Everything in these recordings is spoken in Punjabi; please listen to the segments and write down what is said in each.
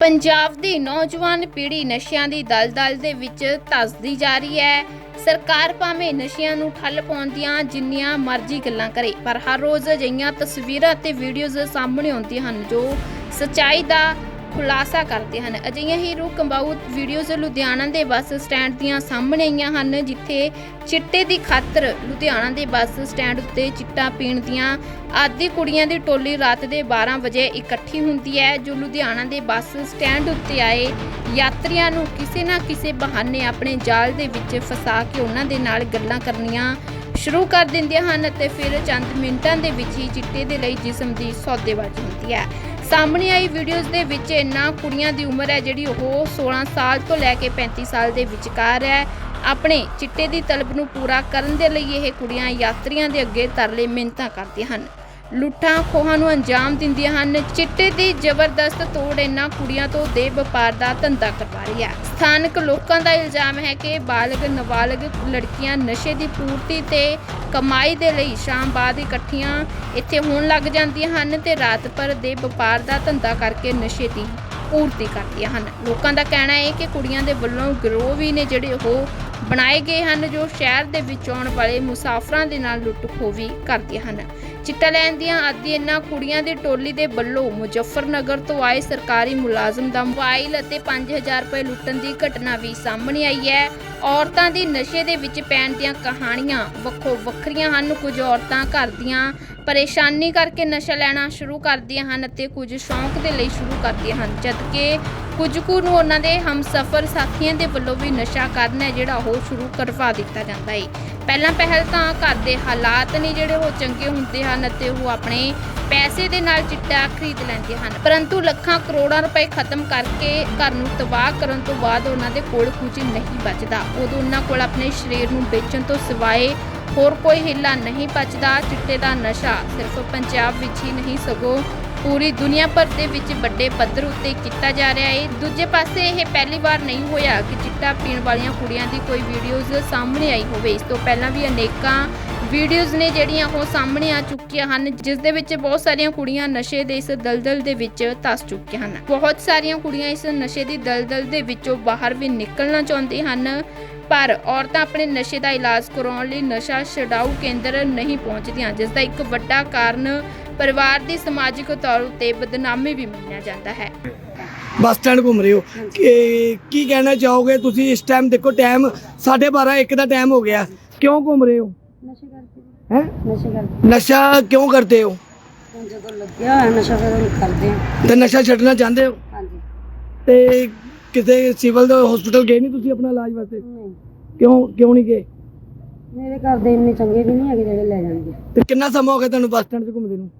ਪੰਜਾਬ ਦੀ ਨੌਜਵਾਨ ਪੀੜ੍ਹੀ ਨਸ਼ਿਆਂ ਦੀ ਦਲਦਲ ਦੇ ਵਿੱਚ ਧੱਸਦੀ ਜਾ ਰਹੀ ਹੈ। ਸਰਕਾਰ ਭਾਵੇਂ ਨਸ਼ਿਆਂ ਨੂੰ ਠੱਲ ਪਾਉਣ ਦੀਆਂ ਜਿੰਨੀਆਂ ਮਰਜ਼ੀ ਗੱਲਾਂ ਕਰੇ, ਪਰ ਹਰ ਰੋਜ਼ ਅਜਿਹੀਆਂ ਤਸਵੀਰਾਂ ਤੇ ਵੀਡੀਓਜ਼ ਸਾਹਮਣੇ ਆਉਂਦੀਆਂ ਹਨ ਜੋ ਸੱਚਾਈ ਦਾ ਖੁਲਾਸਾ ਕਰਦੇ ਹਨ। ਅਜਿਹੀਆਂ ਹੀ ਰੂਹ ਕੰਬਾਊ ਵੀਡੀਓਜ਼ ਲੁਧਿਆਣਾ ਦੇ ਬੱਸ ਸਟੈਂਡ ਦੀਆਂ ਸਾਹਮਣੇ ਆਈਆਂ ਹਨ, ਜਿੱਥੇ ਚਿੱਟੇ ਦੀ ਖਾਤਰ ਲੁਧਿਆਣਾ ਦੇ ਬੱਸ ਸਟੈਂਡ ਉੱਤੇ ਚਿੱਟਾ ਪੀਣ ਦੀਆਂ ਆਦੀ ਕੁੜੀਆਂ ਦੀ ਟੋਲੀ ਰਾਤ ਦੇ 12 ਵਜੇ ਇਕੱਠੀ ਹੁੰਦੀ ਹੈ, ਜੋ ਲੁਧਿਆਣਾ ਦੇ ਬੱਸ ਸਟੈਂਡ ਉੱਤੇ ਆਏ ਯਾਤਰੀਆਂ ਨੂੰ ਕਿਸੇ ਨਾ ਕਿਸੇ ਬਹਾਨੇ ਆਪਣੇ ਜਾਲ ਦੇ ਵਿੱਚ ਫਸਾ ਕੇ ਉਹਨਾਂ ਦੇ ਨਾਲ ਗੱਲਾਂ ਕਰਨੀਆਂ ਸ਼ੁਰੂ ਕਰ ਦਿੰਦੀਆਂ ਹਨ ਅਤੇ ਫਿਰ ਚੰਦ ਮਿੰਟਾਂ ਦੇ ਵਿੱਚ ਹੀ ਚਿੱਟੇ ਦੇ ਲਈ ਜਿਸਮ ਦੀ ਸੌਦੇਬਾਜ਼ੀ ਹੁੰਦੀ ਹੈ। ਸਾਹਮਣੇ ਆਈ ਵੀਡੀਓਜ਼ ਦੇ ਵਿੱਚ ਇਹਨਾਂ ਕੁੜੀਆਂ ਦੀ ਉਮਰ ਹੈ ਜਿਹੜੀ ਉਹ 16 ਸਾਲ ਤੋਂ ਲੈ ਕੇ 35 ਸਾਲ ਦੇ ਵਿਚਕਾਰ ਹੈ। ਆਪਣੇ ਚਿੱਟੇ ਦੀ ਤਲਬ ਨੂੰ ਪੂਰਾ ਕਰਨ ਦੇ ਲਈ ਇਹ ਕੁੜੀਆਂ ਯਾਤਰੀਆਂ ਦੇ ਅੱਗੇ ਤਰਲੇ ਮਿਹਨਤਾਂ ਕਰਦੀਆਂ ਹਨ। ਲੁੱਟਾਂ ਖੋਹਾਂ ਨੂੰ ਅੰਜਾਮ ਦਿੰਦੀਆਂ ਹਨ। ਚਿੱਟੇ ਦੀ ਜ਼ਬਰਦਸਤ ਤੋੜ ਇਹਨਾਂ ਕੁੜੀਆਂ ਤੋਂ ਦੇ ਵਪਾਰ ਦਾ ਧੰਦਾ ਕਰਵਾ ਰਹੀ ਹੈ। ਸਥਾਨਕ ਲੋਕਾਂ ਦਾ ਇਲਜ਼ਾਮ ਹੈ ਕਿ ਬਾਲਗ, ਨਾਬਾਲਗ ਲੜਕੀਆਂ ਨਸ਼ੇ ਦੀ ਪੂਰਤੀ ਤੇ ਕਮਾਈ ਦੇ ਲਈ ਸ਼ਾਮ ਬਾਅਦ ਇਕੱਠੀਆਂ ਇੱਥੇ ਹੋਣ ਲੱਗ ਜਾਂਦੀਆਂ ਹਨ ਤੇ ਰਾਤ ਭਰ ਦੇ ਵਪਾਰ ਦਾ ਧੰਦਾ ਕਰਕੇ ਨਸ਼ੇ ਦੀ ਪੂਰਤੀ ਕਰਦੀਆਂ ਹਨ। ਲੋਕਾਂ ਦਾ ਕਹਿਣਾ ਹੈ ਕਿ ਕੁੜੀਆਂ ਦੇ ਵੱਲੋਂ ਗਰੋਹ ਵੀ ਨੇ ਜਿਹੜੇ ਉਹ ਬਣਾਏ ਗਏ ਹਨ, ਜੋ ਸ਼ਹਿਰ ਦੇ ਵਿੱਚ ਆਉਣ ਵਾਲੇ ਮੁਸਾਫਰਾਂ ਦੇ ਨਾਲ ਲੁੱਟ ਖੋਹ ਵੀ ਕਰਦੀਆਂ ਹਨ। ਚਿੱਟਾ ਲੈਣ ਦੀਆਂ ਆਦੀ ਇਹਨਾਂ ਕੁੜੀਆਂ ਦੀ ਟੋਲੀ ਦੇ ਵੱਲੋਂ ਮੁਜ਼ੱਫਰਨਗਰ ਤੋਂ ਆਏ ਸਰਕਾਰੀ ਮੁਲਾਜ਼ਮ ਦਾ ਮੋਬਾਈਲ ਅਤੇ 5000 ਰੁਪਏ ਲੁੱਟਣ ਦੀ ਘਟਨਾ ਵੀ ਸਾਹਮਣੇ ਆਈ ਹੈ। ਔਰਤਾਂ ਦੀ ਨਸ਼ੇ ਦੇ ਵਿੱਚ ਪੈਣ ਦੀਆਂ ਕਹਾਣੀਆਂ ਵੱਖੋ ਵੱਖਰੀਆਂ ਹਨ। ਕੁਝ ਔਰਤਾਂ ਘਰ ਦੀਆਂ ਪਰੇਸ਼ਾਨੀ ਕਰਕੇ ਨਸ਼ਾ ਲੈਣਾ ਸ਼ੁਰੂ ਕਰਦੀਆਂ ਹਨ ਅਤੇ ਕੁਝ ਸ਼ੌਂਕ ਦੇ ਲਈ ਸ਼ੁਰੂ ਕਰਦੀਆਂ ਹਨ, ਜਦਕਿ ਕੁਝ ਕੁ ਨੂੰ ਉਹਨਾਂ ਦੇ ਹਮਸਫਰ ਸਾਥੀਆਂ ਦੇ ਵੱਲੋਂ ਵੀ ਨਸ਼ਾ ਕਰਨਾ ਹੈ ਜਿਹੜਾ ਉਹ ਸ਼ੁਰੂ ਕਰਵਾ ਦਿੱਤਾ ਜਾਂਦਾ ਹੈ ਪਹਿਲਾਂ ਪਹਿਲ ਤਾਂ ਘਰ ਦੇ ਹਾਲਾਤ ਨੇ ਜਿਹੜੇ ਉਹ ਚੰਗੇ ਹੁੰਦੇ ਹਨ ਅਤੇ ਉਹ ਆਪਣੇ ਪੈਸੇ ਦੇ ਨਾਲ ਚਿੱਟਾ ਖਰੀਦ ਲੈਂਦੇ ਹਨ। ਪਰੰਤੂ ਲੱਖਾਂ ਕਰੋੜਾਂ ਰੁਪਏ ਖਤਮ ਕਰਕੇ ਘਰ ਨੂੰ ਤਬਾਹ ਕਰਨ ਤੋਂ ਬਾਅਦ ਉਹਨਾਂ ਦੇ ਕੋਲ ਕੁਝ ਨਹੀਂ ਬਚਦਾ। ਉਦੋਂ ਉਹਨਾਂ ਕੋਲ ਆਪਣੇ ਸਰੀਰ ਨੂੰ ਵੇਚਣ ਤੋਂ ਸਿਵਾਏ ਹੋਰ ਕੋਈ ਹਿੱਲਾ ਨਹੀਂ ਬਚਦਾ। ਚਿੱਟੇ ਦਾ ਨਸ਼ਾ ਸਿਰਫ ਪੰਜਾਬ ਵਿੱਚ ਹੀ ਨਹੀਂ, ਸਗੋਂ ਪੂਰੀ ਦੁਨੀਆ ਭਰ ਦੇ ਵਿੱਚ ਵੱਡੇ ਪੱਧਰ ਉੱਤੇ ਕੀਤਾ ਜਾ ਰਿਹਾ ਹੈ ਦੂਜੇ ਪਾਸੇ ਇਹ ਪਹਿਲੀ ਵਾਰ ਨਹੀਂ ਹੋਇਆ ਕਿ ਚਿੱਟਾ ਪੀਣ ਵਾਲੀਆਂ ਕੁੜੀਆਂ ਦੀ ਕੋਈ ਵੀਡੀਓਜ਼ ਸਾਹਮਣੇ ਆਈ ਹੋਵੇ। ਇਸ ਤੋਂ ਪਹਿਲਾਂ ਵੀ ਅਨੇਕਾਂ ਵੀਡੀਓਜ਼ ਨੇ ਜਿਹੜੀਆਂ ਉਹ ਸਾਹਮਣੇ ਆ ਚੁੱਕੀਆਂ ਹਨ, ਜਿਸ ਦੇ ਵਿੱਚ ਬਹੁਤ ਸਾਰੀਆਂ ਕੁੜੀਆਂ ਨਸ਼ੇ ਦੇ ਇਸ ਦਲਦਲ ਦੇ ਵਿੱਚ ਧਸ ਚੁੱਕੀਆਂ ਹਨ। ਬਹੁਤ ਸਾਰੀਆਂ ਕੁੜੀਆਂ ਇਸ ਨਸ਼ੇ ਦੀ ਦਲਦਲ ਦੇ ਵਿੱਚੋਂ ਬਾਹਰ ਵੀ ਨਿਕਲਣਾ ਚਾਹੁੰਦੀਆਂ ਹਨ। ਪਰ ਔਰਤਾਂ ਆਪਣੇ ਨਸ਼ੇ ਦਾ ਇਲਾਜ ਕਰਾਉਣ ਲਈ ਨਸ਼ਾ ਛਡਾਊ ਕੇਂਦਰ ਨਹੀਂ ਪਹੁੰਚਦੀਆਂ ਜਿਸ ਦਾ ਇੱਕ ਵੱਡਾ ਕਾਰਨ ਪਰਿਵਾਰ ਦੀ ਸਮਾਜਿਕ ਤੌਰ ਉਤੇ ਬਦਨਾਮੀ ਵੀ ਮੰਨਿਆ ਜਾਂਦਾ ਹੈ। ਬੱਸ ਸਟੈਂਡ ਘੁੰਮ ਰਹੇ ਹੋ। ਕਿ ਕੀ ਕਹਿਣਾ ਚਾਹੋਗੇ? ਤੁਸੀਂ ਇਸ ਟਾਈਮ ਦੇਖੋ ਟਾਈਮ 12:30 1 ਦਾ ਟਾਈਮ ਹੋ ਗਿਆ। ਕਿਉਂ ਘੁੰਮ ਰਹੇ ਹੋ? ਨਸ਼ੇ ਕਰਦੇ ਹੈ? ਨਸ਼ੇ ਕਰਦੇ ਨਸ਼ਾ ਕਿਉਂ ਕਰਦੇ ਹੋ? ਜਦੋਂ ਲੱਗਿਆ ਨਸ਼ਾ ਫਿਰ ਕਰਦੇ ਆ ਤੇ ਨਸ਼ਾ ਛੱਡਣਾ ਚਾਹੁੰਦੇ ਹੋ? ਹਾਂਜੀ। ਤੇ ਕਿਸੇ ਸਿਵਲ ਦੇ ਹਸਪੀਟਲ ਗਏ ਨਹੀਂ ਤੁਸੀਂ ਆਪਣਾ ਇਲਾਜ ਵਾਸਤੇ? ਨਹੀਂ। ਕਿਉਂ ਕਿਉਂ ਨਹੀਂ ਗਏ? ਮੇਰੇ ਘਰ ਦੇ ਇੰਨੇ ਚੰਗੇ ਵੀ ਨਹੀਂ ਹੈਗੇ ਜਿਹੜੇ ਲੈ ਜਾਣਗੇ। ਤੇ ਕਿੰਨਾ ਸਮਾਂ ਹੋ ਗਿਆ ਤੁਹਾਨੂੰ ਬੱਸ ਸਟੈਂਡ 'ਤੇ ਘੁੰਮਦੇ ਨੂੰ?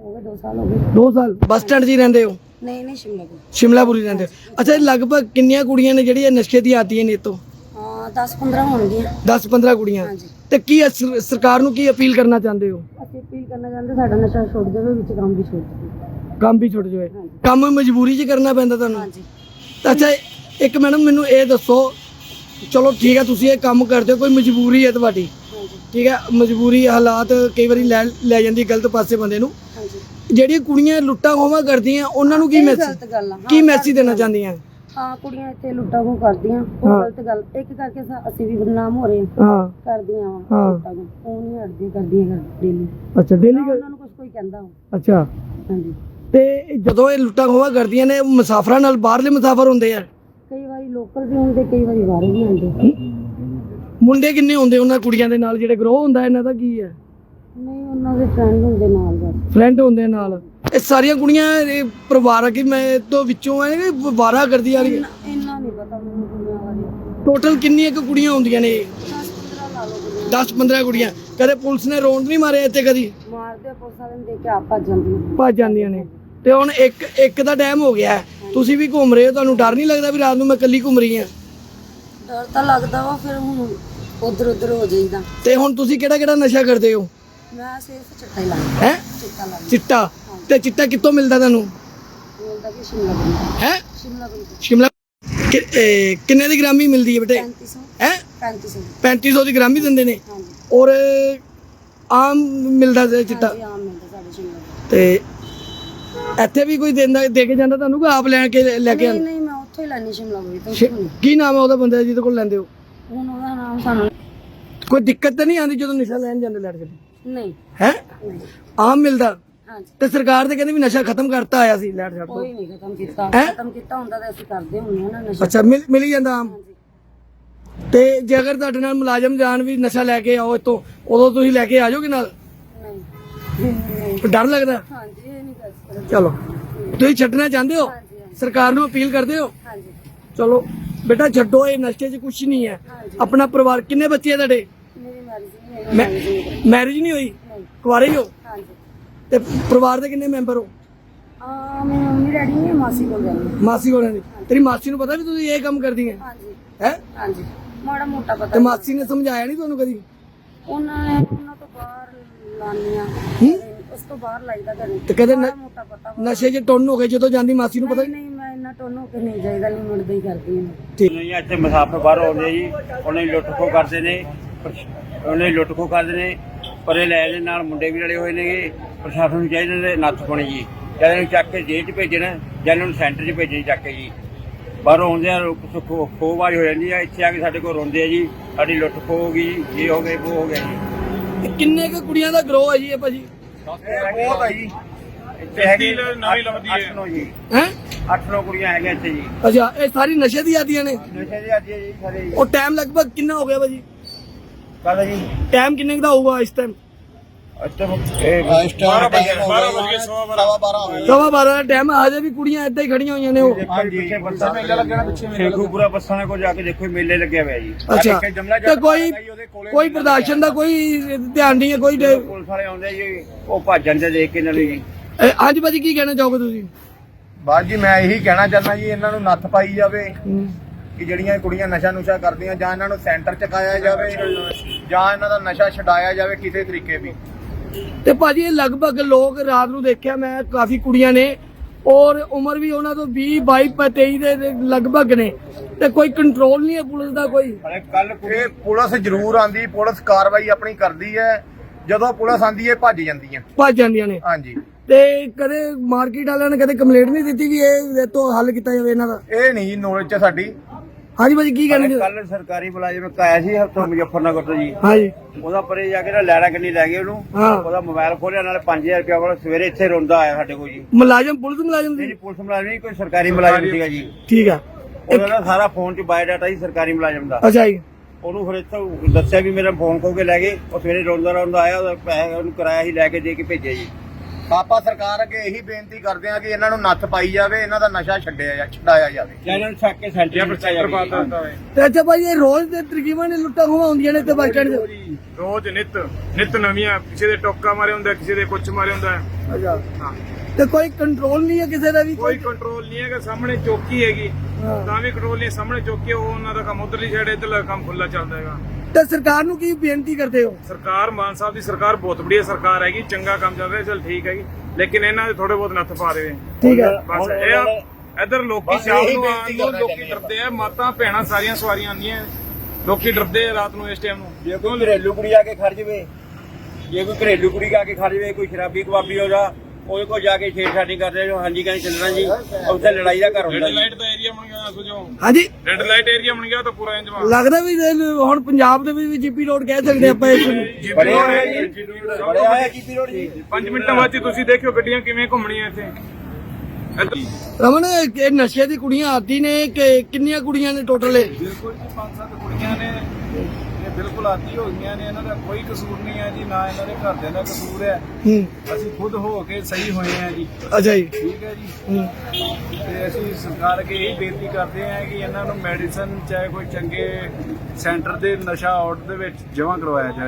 ਹੋ ਗਏ 2 ਸਾਲ ਹੋ ਗਏ। 2 ਸਾਲ? ਬੱਸ ਸਟੈਂਡ 'ਚ ਹੀ ਰਹਿੰਦੇ ਹੋ? ਨਹੀਂ ਨਹੀਂ ਸ਼ਿਮਲਾ ਕੋਲ ਸ਼ਿਮਲਾਪੁਰੀ ਰਹਿੰਦੇ ਹੋ। ਅੱਛਾ ਲਗਭਗ ਕਿੰਨੀਆਂ ਕੁੜੀਆਂ ਨੇ ਜਿਹੜੀਆਂ ਨਸ਼ੇ ਦੀ ਆਦੀਆਂ ਨੇ ਤੋਂ? ਹਾਂ 10 15 ਹੋਣਗੀਆਂ। 10 15 ਕੁੜੀਆਂ। ਹਾਂਜੀ। ਤੇ ਕੀ ਅਸ- ਸਰਕਾਰ ਨੂੰ ਕੀ ਅਪੀਲ ਕਰਨਾ ਚਾਹੁੰਦੇ ਹੋ? ਅਸੀਂ ਅਪੀਲ ਕਰਨਾ ਚਾਹੁੰਦੇ ਸਾਡਾ ਨਸ਼ਾ ਛੁੱਟ ਜਾਵੇ ਵਿੱਚ ਕੰਮ ਵੀ ਛੁੱਟ ਜਾਵੇ। ਕੰਮ ਵੀ ਛੁੱਟ ਜਾਵੇ। ਹਾਂਜੀ। ਕੰਮ ਮਜਬੂਰੀ 'ਚ ਕਰਨਾ ਪੈਂਦਾ ਤੁਹਾਨੂੰ? ਹਾਂਜੀ। ਅੱਛਾ ਇੱਕ ਮੈਡਮ ਮੈਨੂੰ ਇਹ ਦੱਸੋ। ਚਲੋ ਠੀਕ ਹੈ ਤੁਸੀਂ ਇਹ ਕੰਮ ਕਰਦੇ ਹੋ ਕੋਈ ਮਜਬੂਰੀ ਹੈ ਤੁਹਾਡੀ? ਠੀਕ ਹੈ ਮਜਬੂਰੀ ਹਾਲਾਤ ਕਈ ਵਾਰੀ ਲੈ ਲੈ ਜਾਂਦੀ ਗਲਤ ਪਾਸੇ ਬੰਦੇ ਨੂੰ। ਜਿਹੜੀਆਂ ਕੁੜੀਆਂ ਲੁੱਟਾਂ ਖੋਹਾਂ ਕਰਦੀਆਂ ਉਹਨਾਂ ਨੂੰ ਕੀ ਮੈਸੇਜ ਕੀ ਮੈਸੇਜ ਦੇਣਾ ਚਾਹੁੰਦੀਆਂ? ਹਾਂ ਕੁੜੀਆਂ ਇੱਥੇ ਲੁੱਟਾਂ ਖੋਹ ਕਰਦੀਆਂ। ਉਹ। ਗਲਤ ਗੱਲ ਇੱਕ ਕਰਕੇ ਅਸੀਂ ਵੀ ਬਦਨਾਮ ਹੋ ਰਹੇ ਹਾਂ। ਕਰਦੀਆਂ ਹਾਂ। ਲੁੱਟਾਂ। ਉਹ ਨਹੀਂ ਹਟਦੀਆਂ ਕਰਦੀਆਂ ਡੇਲੀ ਅੱਛਾ ਡੇਲੀ ਉਹਨਾਂ ਨੂੰ ਕੁਝ ਕੋਈ ਕਹਿੰਦਾ। ਅੱਛਾ। ਹਾਂਜੀ। ਤੇ ਜਦੋਂ ਇਹ ਲੁੱਟਾਂ ਖੋਹਾਂ ਕਰਦੀਆਂ ਨੇ ਮੁਸਾਫਰਾਂ ਨਾਲ ਬਾਹਰਲੇ ਮੁਸਾਫਰ ਹੁੰਦੇ ਆ। ਕਈ ਵਾਰੀ ਲੋਕਲ ਵੀ ਹੁੰਦੇ ਕਈ ਵਾਰੀ ਬਾਹਰੋਂ ਵੀ ਆਉਂਦੇ ਮੁੰਡੇ ਕਿੰਨੇ ਹੁੰਦੇ ਉਹਨਾਂ ਕੁੜੀਆਂ ਦੇ ਨਾਲ ਜਿਹੜੇ ਗਰੋਹ ਹੁੰਦਾ ਇਹਨਾਂ ਦਾ ਕੀ ਹੈ? ਨਹੀਂ ਉਹਨਾਂ ਦੇ ਫਰੈਂਡ ਹੁੰਦੇ ਨਾਲ ਬਸ। ਫਰੈਂਡ ਹੁੰਦੇ ਨਾਲ। ਇਹ ਸਾਰੀਆਂ ਕੁੜੀਆਂ ਇਹ ਪਰਿਵਾਰਕ ਹੀ ਮੈਂ ਤੋਂ ਵਿੱਚੋਂ ਆ ਕਿ ਵਾਰਾ ਨੇ ਇੰਨਾ ਇੰਨਾ ਨਹੀਂ ਪਤਾ ਮੈਨੂੰ ਕੁੜੀਆਂ ਬਾਰੇ। ਟੋਟਲ ਕਿੰਨੀਆਂ ਕੁ ਕੁੜੀਆਂ ਹੁੰਦੀਆਂ ਨੇ 10 15 ਲਾ ਲਓ ਕੁੜੀਆਂ। 10 15 ਕੁੜੀਆਂ। ਕਦੇ ਪੁਲਿਸ ਨੇ ਰੌਂਡ ਨਹੀਂ ਮਾਰਿਆ ਇੱਥੇ ਕਦੀ? ਮਾਰਦੇ ਆ ਪੁਲਿਸ ਵਾਲੇ ਨੂੰ ਦੇਖ ਕੇ ਆਪ ਭੱਜ ਜਾਂਦੀਆਂ ਭੱਜ ਜਾਂਦੀਆਂ ਨੇ। ਤੇ ਹੁਣ ਇੱਕ ਇੱਕ ਦਾ ਟਾਈਮ ਹੋ ਗਿਆ। ਹੈ। ਤੁਸੀਂ ਵੀ ਘੁੰਮ ਰਹੇ ਹੋ ਤੁਹਾਨੂੰ ਡਰ ਨਹੀਂ ਲੱਗਦਾ ਵੀ ਰਾਤ ਨੂੰ ਮੈਂ ਇਕੱਲੀ ਘੁੰਮ ਰਹੀ ਹਾਂ? ਡਰ ਤਾਂ ਲੱਗਦਾ ਵਾ ਫਿਰ ਹੁਣ ਉਧਰ ਉਧਰ ਹੋ ਜਾਈਦਾ। ਤੇ ਹੁਣ ਤੁਸੀਂ ਕਿਹੜਾ ਕਿਹੜਾ ਨਸ਼ਾ ਕਰਦੇ ਹੋ? ਮੈਂ ਸਿਰਫ ਚਿੱਟਾ ਹੀ ਲਾਉਂਦਾ ਹੈ? ਚਿੱਟਾ ਲਾਉਂਦਾ ਚਿੱਟਾ? ਤੇ ਚਿੱਟਾ ਕਿੱਥੋਂ ਮਿਲਦਾ ਤੁਹਾਨੂੰ? ਮਿਲਦਾ ਕਿ ਸ਼ਿਮਲਾ ਬੰਦਾ ਹੈ? ਸ਼ਿਮਲਾ ਬੰਦਾ ਸ਼ਿਮਲਾ? ਕਿ- ਇਹ ਕਿੰਨੇ ਦੀ ਗ੍ਰਾਮੀ ਮਿਲਦੀ ਹੈ ਬੇਟੇ? 3500 ਹੈ? 3500 3500 ਦੀ ਗ੍ਰਾਮੀ ਦਿੰਦੇ ਨੇ? ਹਾਂਜੀ। ਔਰ ਆਮ ਮਿਲਦਾ ਹੈ ਚਿੱਟਾ? ਹਾਂਜੀ ਆਮ ਮਿਲਦਾ ਸਾਡੇ ਸ਼ਿਮਲਾ ਤੇ ਇੱਥੇ ਵੀ ਕੋਈ ਦਿੰਦਾ ਦੇ ਕੇ ਜਾਂਦਾ ਤੁਹਾਨੂੰ ਕਿ ਆਪ ਲੈਣ ਕੇ ਲੈ ਕੇ ਨਹੀਂ ਆਉਂਦੇ? ਨਹੀਂ ਮੈਂ ਉੱਥੋਂ ਹੀ ਲੈਣੀ ਸ਼ਿਮਲਾ ਬਈ ਤੋਂ ਸ਼ਿ- ਕੀ ਨਾਮ ਹੈ ਉਹਦਾ ਬੰਦਾ ਜਿਹਦੇ ਕੋਲ ਲੈਂਦੇ ਹੋ? ਹੁਣ ਉਹਦਾ ਨਾਮ ਸਾਨੂੰ ਕੋਈ ਦਿੱਕਤ ਤਾਂ ਨਹੀਂ ਆਉਂਦੀ ਜਦੋਂ ਨਸ਼ਾ ਲੈਣ ਜਾਂਦੇ ਲੈਟ ਛੱਡ ਨਹੀਂ। ਹੈ? ਨਹੀਂ। ਆਮ ਮਿਲਦਾ। ਹਾਂਜੀ। ਤੇ ਸਰਕਾਰ ਤੇ ਕਹਿੰਦੀ ਵੀ ਨਸ਼ਾ ਖਤਮ ਕਰਤਾ ਆਇਆ ਸੀ ਲੈਟ ਛੱਡ ਦੋ। ਕੋਈ ਨਹੀਂ ਖਤਮ ਕੀਤਾ। ਹੈਂ? ਖਤਮ ਕੀਤਾ ਹੁੰਦਾ ਤਾਂ ਅਸੀਂ ਕਰਦੇ ਹੁੰਦੇ ਹਾਂ ਨਾ ਨਸ਼ਾ। ਅੱਛਾ ਮਿਲ ਮਿਲ ਹੀ ਜਾਂਦਾ ਆਮ? ਹਾਂਜੀ। ਤੇ ਜੇ ਅਗਰ ਤੁਹਾਡੇ ਨਾਲ ਮੁਲਾਜ਼ਮ ਜਾਣ ਵੀ ਨਸ਼ਾ ਲੈ ਕੇ ਆਓ ਇੱਥੋਂ ਉਦੋਂ ਤੁਸੀਂ ਲੈ ਕੇ ਆ ਜਾਓਗੇ ਨਾਲ? ਨਹੀਂ ਨਹੀਂ। ਡਰ ਲੱਗਦਾ? ਹਾਂਜੀ ਇਹ ਨਹੀਂ ਕਰ ਸਕਦੇ ਚਲੋ। ਤੁਸੀਂ ਛੱਡਣਾ ਚਾਹੁੰਦੇ ਹੋ? ਸਰਕਾਰ ਨੂੰ ਅਪੀਲ ਕਰਦੇ ਹੋ? ਹਾਂਜੀ। ਚਲੋ ਬੇਟਾ ਛੱਡੋ ਇਹ ਨਸ਼ੇ 'ਚ ਕੁਝ ਨਹੀਂ ਹੈ। ਆਪਣਾ ਪਰਿਵਾਰ ਕਿੰਨੇ ਬੱਚੇ ਆ ਤੁਹਾਡੇ? ਮੇਰੀ ਮੈਰਿਜ ਨਹੀਂ ਹੋਈ? ਕੁਆਰੇ ਹੀ ਤੇ ਪਰਿਵਾਰ ਦੇ ਕਿੰਨੇ ਮੈਂਬਰ ਹੋ? ਮਾਸੀ ਕੋਲ ਜਾਂਦੀ ਮਾਸੀ ਹੋਣਾ ਦੀ ਤੇਰੀ ਮਾਸੀ ਨੂੰ ਪਤਾ ਵੀ ਤੁਸੀਂ ਇਹ ਕੰਮ ਕਰਦੀ ਹੈ? ਹਾਂਜੀ। ਹੈ? ਹਾਂਜੀ। ਮਾੜਾ ਮੋਟਾ ਪਤਾ ਤੇ ਮਾਸੀ ਨੇ ਸਮਝਾਇਆ ਨਹੀਂ ਤੁਹਾਨੂੰ ਕਦੀ? ਉਹਨਾਂ ਨੇ ਉਹਨਾਂ ਤੋਂ ਬਾਹਰ ਲਾਨੀਆਂ ਉਸ ਤੋਂ ਬਾਹਰ ਲਾਈਦਾ ਘਰੇ। ਤੇ ਕਹਿੰਦੇ ਨ- ਮਾੜਾ ਮੋਟਾ ਪਤਾ ਵਾ। ਨਸ਼ੇ 'ਚ ਟੁੰਨ ਹੋ ਗਏ ਜਦੋਂ ਜਾਂਦੀ ਮਾਸੀ ਨੂੰ ਪਤਾ ਨਹੀਂ ਨਹੀਂ ਮੈਂ ਇੰਨਾ ਟੋਨੋ ਕਿ ਨਹੀਂ ਜਾਈਦਾ ਨਹੀਂ ਮੁੜਦਾ ਹੀ ਕਰਦੀ ਹਾਂ ਠੀਕ। ਨਹੀਂ ਇੱਥੇ ਮੁਸਾਫਰ ਬਾਹਰ ਆਉਂਦੇ ਜੀ ਉਹਨਾਂ ਦੀ ਲੁੱਟ ਖੋ ਕਰਦੇ ਨੇ ਪ੍ਰਸ਼- ਉਹਨਾਂ ਦੀ ਲੁੱਟ ਖੋ ਕਰਦੇ ਨੇ ਪਰੇ ਲੈ ਦੇ ਨਾਲ ਮੁੰਡੇ ਵੀ ਰਲੇ ਹੋਏ ਨੇਗੇ ਪ੍ਰਸ਼ਾਸਨ ਨੂੰ ਚਾਹੀਦਾ ਨੇ ਨੱਥ ਪਾਉਣੀ ਜੀ। ਜਾਂ ਇਹਨੂੰ ਚੱਕ ਕੇ ਜੇਲ੍ਹ 'ਚ ਭੇਜਣ ਜਾਂ ਇਹਨਾਂ ਨੂੰ ਸੈਂਟਰ 'ਚ ਭੇਜਣ ਚੱਕ ਕੇ ਜੀ। ਬਾਹਰੋਂ ਆਉਂਦੇ ਆ ਖੋ ਖੋਵਾਜ ਹੋ ਜਾਂਦੀ ਆ ਇੱਥੇ ਆ ਕੇ ਸਾਡੇ ਕੋਲ ਰੋਂਦੇ ਆ ਜੀ ਸਾਡੀ ਲੁੱਟ ਖੋ ਹੋ ਗਈ ਜੀ ਇਹ ਹੋ ਗਏ ਉਹ ਹੋ ਗਿਆ ਜੀ। ਕਿੰਨੇ ਕੁ ਕੁੜੀਆਂ ਦਾ ਗਰੋਹ ਹੈ ਜੀ ਇਹ ਭਾਜੀ? ਬਹੁਤ ਆ ਜੀ। ਇੱਥੇ ਹੈਗੇ ਨਵੀਂ ਲੱਭਦੀ ਹੈ। 8 ਜੀ। ਹੈ? 8 ਕੁੜੀਆਂ ਹੈਗੀਆਂ ਇੱਥੇ ਜੀ। ਅੱਛਾ ਇਹ ਸਾਰੀ ਨਸ਼ੇ ਦੀ ਆਦੀਆਂ ਨੇ? ਨਸ਼ੇ ਦੀ ਆਦੀ ਹੈ ਜੀ ਸਾਰੇ ਜੀ। ਉਹ ਟਾਈਮ ਲਗਭਗ ਕਿੰਨਾ ਹੋ ਗਿਆ ਭਾਜੀ? ਕਾਹਦਾ ਜੀ। ਟਾਈਮ ਕਿੰਨੇ ਦਾ ਹੋਊਗਾ ਇਸ ਟਾਈਮ ਸਵਾ 12 ਹੋਏ ਸਵਾ ਬਾਰਾਂ ਦਾ ਟਾਈਮ ਹਜੇ ਵੀ ਕੁੜੀਆਂ ਏਦਾਂ ਹੀ ਖੜੀਆਂ ਹੋਈਆਂ ਨੇ ਉਹ। ਹਾਂਜੀ ਪਿੱਛੇ ਬੱਸਾਂ ਮੇਲਾ ਲੱਗਣਾ। ਪਿੱਛੇ ਸ਼ੇਖੂਪੁਰਾ ਬੱਸਾਂ ਨੇ ਕੋ ਜਾ ਕੇ ਦੇਖੋ ਮੇਲੇ ਲੱਗਿਆ ਹੋਇਆ ਜੀ। ਆਹ ਅੱਛਾ ਦੇਖਿਆ ਜਮਲਾ ਤੇ ਜੱਟ ਕੋਈ ਪਾਇਆ ਜੀ, ਉਹਦੇ ਕੋਲੇ ਕੋਈ ਪ੍ਰਦਰਸ਼ਨ ਦਾ ਕੋਈ ਧਿਆਨ ਨਹੀਂ ਹੈ ਕੋਈ ਡੇ- ਪੁਲਿਸ ਵਾਲੇ ਆਉਂਦੇ ਜੀ ਉਹ ਭੱਜਣ ਦੇ ਦੇਖ ਕੇ ਨਾਲ ਜੀ। ਇਹ ਹਾਂਜੀ ਭਾਜੀ ਕੀ ਕਹਿਣਾ ਚਾਹੋਗੇ ਤੁਸੀਂ? ਬਾਅਦ ਜੀ ਮੈਂ ਇਹੀ ਕਹਿਣਾ ਚਾਹੁੰਦਾ ਜੀ ਇਹਨਾਂ ਨੂੰ ਨੱਥ ਪਾਈ ਜਾਵੇ ਕਿ ਜਿਹੜੀਆਂ ਕੁੜੀਆਂ ਨਸ਼ਾ ਨੁਸ਼ਾ ਕਰਦੀਆਂ ਜਾਂ ਇਹਨਾਂ ਨੂੰ ਸੈਂਟਰ ਚ ਕਾਇਆ ਜਾਵੇ ਜਾਂ ਇਹਨਾਂ ਦਾ ਨਸ਼ਾ ਛਡਾਇਆ ਜਾਵੇ ਕਿਸੇ ਤਰੀਕੇ ਵੀ। ਤੇ ਭਾਜੀ ਇਹ ਲਗਭਗ ਲੋਕ ਰਾਤ ਨੂੰ ਦੇਖਿਆ ਮੈਂ ਕਾਫੀ ਕੁੜੀਆਂ ਨੇ ਔਰ ਉਮਰ ਵੀ ਉਹਨਾਂ ਤੋਂ 20 22 23 ਦੇ ਲਗਭਗ ਨੇ। ਤੇ ਕੋਈ ਕੰਟਰੋਲ ਨਹੀਂ ਹੈ ਪੁਲਿਸ ਦਾ ਕੋਈ। ਕੱਲ ਪੁਲਿਸ ਜ਼ਰੂਰ ਆਂਦੀ ਪੁਲਿਸ ਕਾਰਵਾਈ ਆਪਣੀ ਕਰਦੀ ਹੈ। ਜਦੋਂ ਪੁਲਿਸ ਆਂਦੀ ਹੈ ਭੱਜ ਜਾਂਦੀਆਂ। ਭੱਜ ਜਾਂਦੀਆਂ ਨੇ। ਹਾਂਜੀ। ਤੇ ਕਦੇ ਮਾਰਕੀਟ ਵਾਲਿਆਂ ਨੇ ਕਦੇ ਕੰਪਲੇਂਟ ਨਹੀਂ ਦਿੱਤੀ ਵੀ ਇਹ ਇਹ ਤੋਂ ਹੱਲ ਕੀਤਾ ਜਾਵੇ ਇਹਨਾਂ ਦਾ? ਇਹ ਨਹੀਂ ਨੌਲੇਜ ਚ ਸਾਡੀ। ਹਾਂਜੀ ਭਾਜੀ ਕੀ ਚਾਹੁੰਦੇ ਕੱਲ ਸਰਕਾਰੀ ਮੁਲਾਜ਼ਮ ਇੱਕ ਆਇਆ ਸੀ ਹਫਤੋਂ ਮੁਜ਼ੱਫਰਨਗਰ ਤੋਂ ਜੀ। ਹਾਂਜੀ। ਉਹਦਾ ਪਰੇ ਜਾ ਕੇ ਨਾ ਲੈਣਾ ਕੰਨੀ ਲੈ ਗਏ ਉਹਨੂੰ। ਉਹਦਾ ਮੋਬਾਈਲ ਖੋਲਿਆ ਨਾਲੇ 5000 ਰੁਪਏ ਵਾਲਾ ਸਵੇਰੇ ਇੱਥੇ ਰੋਂਦਾ ਆਇਆ ਸਾਡੇ ਕੋਲ ਜੀ। ਮੁਲਾਜ਼ਮ ਪੁਲਿਸ ਮੁਲਾਜ਼ਮ ਸੀ? ਜੀ, ਪੁਲਿਸ ਮੁਲਾਜ਼ਮ ਨਹੀਂ ਕੋਈ ਸਰਕਾਰੀ ਮੁਲਾਜ਼ਮ ਸੀਗਾ ਜੀ। ਠੀਕ ਆ। ਉਹਦਾ ਸਾਰਾ ਫੋਨ 'ਚ ਬਾਇਓਡਾਟਾ ਸੀ ਸਰਕਾਰੀ ਮੁਲਾਜ਼ਮ ਦਾ। ਅੱਛਾ ਜੀ। ਉਹਨੂੰ ਫਿਰ ਇੱਥੋਂ ਦੱਸਿਆ ਵੀ ਮੇਰਾ ਫੋਨ ਖੋ ਕੇ ਲੈ ਗਏ ਉਹ ਸਵੇਰੇ ਰੋਂਦਾ ਰੋਂਦਾ ਆਇਆ ਉਹਦਾ ਪੈਸੇ ਉਹਨੂੰ ਕਿਰਾਇਆ ਹੀ ਲੈ ਕੇ ਦੇ ਕੇ ਭੇਜਿਆ ਜੀ। ਆਪਾਂ ਸਰਕਾਰ ਅੱਗੇ ਇਹੀ ਬੇਨਤੀ ਕਰਦੇ ਹਾਂ ਕਿ ਇਹਨਾਂ ਨੂੰ ਨੱਥ ਪਾਈ ਜਾਵੇ ਇਹਨਾਂ ਦਾ ਨਸ਼ਾ ਛੱਡਿਆ ਜਾ ਛਡਾਇਆ ਜਾਵੇ। ਜਾਂ ਇਹਨਾਂ ਨੂੰ ਛੱਕ ਕੇ ਸੈਂਟਰ ਵਿੱਚ ਤੇ ਅੱਛਾ ਭਾਜੀ ਇਹ ਰੋਜ਼ ਦੇ ਤਕਰੀਬਨ ਇਹ ਲੁੱਟਾਂ ਖੋਹਾਂ ਹੁੰਦੀਆਂ ਨੇ ਤੇ ਬੱਸ ਸਟੈਂਡ 'ਚ ਰੋਜ਼ ਨਿਤ ਨਿਤ ਨਵੀਆਂ ਕਿਸੇ ਦੇ ਟੋਕਾ ਮਾਰੇ ਹੁੰਦਾ ਕਿਸੇ ਦੇ ਕੁਛ ਮਾਰੇ ਹੁੰਦਾ। ਅੱਛਾ। ਹਾਂ। ਤੇ ਕੋਈ ਕੰਟਰੋਲ ਨਹੀਂ ਹੈ ਕਿਸੇ ਦਾ ਵੀ? ਕੋਈ ਕੰਟਰੋਲ ਨਹੀਂ ਹੈਗਾ ਸਾਹਮਣੇ ਚੌਕੀ ਹੈਗੀ। ਤਾਂ ਵੀ ਕੰਟਰੋਲ ਨਹੀਂ ਸਾਹਮਣੇ ਚੌਕੀ ਉਹ ਉਹਨਾਂ ਦਾ ਕੰਮ ਉਧਰਲੀ ਸਾਈਡ ਇਧਰਲਾ ਕੰਮ ਖੁੱਲਾ ਚੱਲਦਾ ਹੈਗਾ। ਤੇ ਸਰਕਾਰ ਨੂੰ ਕੀ ਬੇਨਤੀ ਕਰਦੇ ਹੋ? ਸਰਕਾਰ ਮਾਨ ਸਾਹਿਬ ਦੀ ਸਰਕਾਰ ਬਹੁਤ ਵਧੀਆ ਸਰਕਾਰ ਹੈਗੀ ਚੰਗਾ ਕੰਮ ਚੱਲ ਰਿਹਾ ਚਲ ਠੀਕ ਹੈਗੀ ਲੇਕਿਨ ਇਹਨਾਂ ਦੇ ਥੋੜੇ ਬਹੁਤ ਨੱਥ ਪਾ ਦੇਵੇ। ਠੀਕ ਹੈ। ਬਸ ਇਹ ਆ, ਇੱਧਰ ਲੋਕੀ ਸ਼ਾਮ ਨੂੰ ਆਉਣ ਬੇਨਤੀ ਨੂੰ ਲੋਕੀ। ਡਰਦੇ ਆ ਮਾਤਾ ਭੈਣਾਂ ਸਾਰੀਆਂ ਸਵਾਰੀਆਂ ਆਉਂਦੀਆਂ। ਲੋਕੀ ਡਰਦੇ ਆ ਰਾਤ ਨੂੰ ਇਸ ਟਾਈਮ ਨੂੰ। ਜੇ ਕੋਈ ਘਰੇਲੂ ਕੁੜੀ ਆ ਕੇ ਖੜ ਜਵੇ ਜੇ ਕੋਈ ਘਰੇਲੂ ਕੁੜੀ ਆ ਕੇ ਖੜ ਜਵੇ ਕੋਈ ਸ਼ਰਾਬੀ ਕਬਾਬੀ ਹੋ ਜਾ ਉਹਦੇ ਕੋਲ ਜਾ ਕੇ ਛੇੜਛਾੜੀ ਕਰਦੇ ਜੋ ਹਾਂਜੀ ਕਹਿੰਦੇ ਚੱਲਣਾ ਜੀ ਉੱਥੇ ਲੜਾਈ ਦਾ ਘਰ ਹੁੰਦਾ ਰੈੱਡ ਜੀ। ਲਾਈਟ ਦਾ ਏਰੀਆ ਬਣ ਗਿਆ ਸੋਜੋ ਹਾਂਜੀ। ਰੈੱਡ ਲਾਈਟ ਏਰੀਆ ਬਣ ਗਿਆ ਤਾਂ ਪੂਰਾ ਇੰਜਮਾ ਲੱਗਦਾ ਵੀ ਇਹ ਹੁਣ ਪੰਜਾਬ ਦੇ ਵੀ ਜੀਪੀ ਰੋਡ ਕਹਿ ਸਕਦੇ ਆਪਾਂ ਇਸ ਨੂੰ। ਬੜੇ ਹੋਏ ਜੀ। ਬੜੇ ਹੋਏ ਜੀਪੀ ਰੋਡ ਜੀ। 5 ਮਿੰਟਾਂ ਬਾਅਦ ਹੀ ਤੁਸੀਂ ਦੇਖਿਓ ਗੱਡੀਆਂ ਕਿਵੇਂ ਘੁੰਮਣੀਆਂ ਇੱਥੇ। ਰਮਨ ਇਹ ਨਸ਼ੇ ਦੀ ਕੁੜੀਆਂ ਆਦੀ ਨੇ ਕਿ ਕਿੰਨੀਆਂ ਕੁੜੀਆਂ ਨੇ ਟੋਟਲ ਇਹ? ਬਿਲਕੁਲ ਜੀ ਪੰਜ ਸੱਤ ਕੁੜੀਆਂ ਨੇ। ਬਿਲਕੁਲ ਆਦੀ ਹੋ ਗਈਆਂ ਨੇ ਇਹਨਾਂ ਦਾ ਕੋਈ ਕਸੂਰ ਨਹੀਂ ਹੈ ਜੀ ਨਾ ਇਹਨਾਂ ਦੇ ਘਰਦਿਆਂ ਦਾ ਕਸੂਰ ਹੈ। ਹੂੰ। ਅਸੀਂ ਖੁਦ ਹੋ ਕੇ ਸਹੀ ਹੋਏ ਆ ਜੀ। ਅੱਛਾ ਜੀ। ਠੀਕ ਹੈ ਜੀ। ਹੂੰ। ਤੇ ਅਸੀਂ ਸਰਕਾਰ ਅੱਗੇ ਇਹ ਬੇਨਤੀ ਕਰਦੇ ਹਾਂ ਕਿ ਇਹਨਾਂ ਨੂੰ ਮੈਡੀਸਨ ਚਾਹੇ ਕੋਈ ਚੰਗੇ ਸੈਂਟਰ ਦੇ ਨਸ਼ਾ ਆਊਟ ਦੇ ਵਿੱਚ ਜਮ੍ਹਾਂ ਕਰਵਾਇਆ ਜਾਏ।